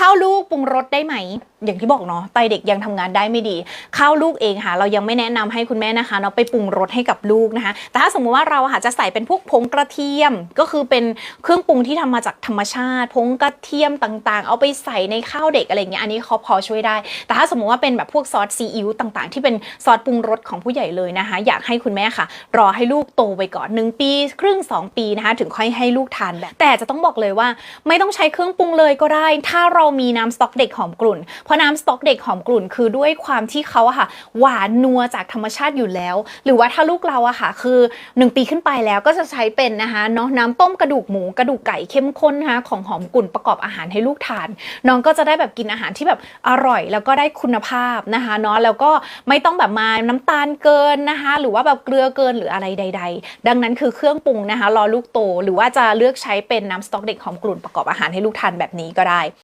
ข้าวลูกปรุงรสได้ไหม อย่างที่บอกเนาะไตเด็กยังทำงานได้ไม่ดี ข้าวลูกเองค่ะ เรายังไม่แนะนำให้คุณแม่นะคะเนาะไปปรุงรสให้กับลูกนะคะ แต่ถ้าสมมุติว่าเราค่ะจะใส่เป็นพวกผงกระเทียมก็คือเป็นเครื่องปรุงที่ทำมาจากธรรมชาติผงกระเทียมต่างๆ เอาไปใส่ในข้าวเด็กอะไรเงี้ยอันนี้เขาพอช่วยได้ แต่ถ้าสมมุติว่าเป็นแบบพวกซอสซีอิ๊วต่างๆ ที่เป็นซอสปรุงรสของผู้ใหญ่เลยนะคะ อยากให้คุณแม่ค่ะ รอให้ลูกโตไปก่อน 1 ปี ครึ่ง 2 ปีนะคะถึงค่อยให้ลูกทานแบบแต่จะต้องบอกเลยว่า ไม่ต้องใช้เครื่องปรุงเลยก็ได้ ถ้าเรามีน้ำสต๊อกเด็กหอมกลุ่น เพราะน้ำสต๊อกเด็กหอมกลุ่น คือด้วยความที่เขาอะค่ะ หวานนัวจากธรรมชาติอยู่แล้ว หรือว่าถ้าลูกเราอะค่ะ คือ 1 ปีขึ้นไปแล้วก็จะใช้เป็นนะคะเนาะน้ำต้มกระดูกหมูกระดูกไก่เข้มข้นนะคะของหอมกลุ่นประกอบอาหารให้ลูกทาน น้องก็จะได้แบบกินอาหารที่แบบอร่อย แล้วก็ได้คุณภาพนะคะเนาะแล้วก็ไม่ต้องแบบมาน้ำตาลเกินนะคะ หรือว่าแบบเกลือเกินหรืออะไรใด ๆ ดังนั้นคือเครื่องปรุงนะคะ รอลูกโต หรือว่าจะเลือกใช้เป็นน้ำสต๊อกเด็กหอมกลุ่นประกอบอาหารให้ลูกทานแบบนี้ก็ได้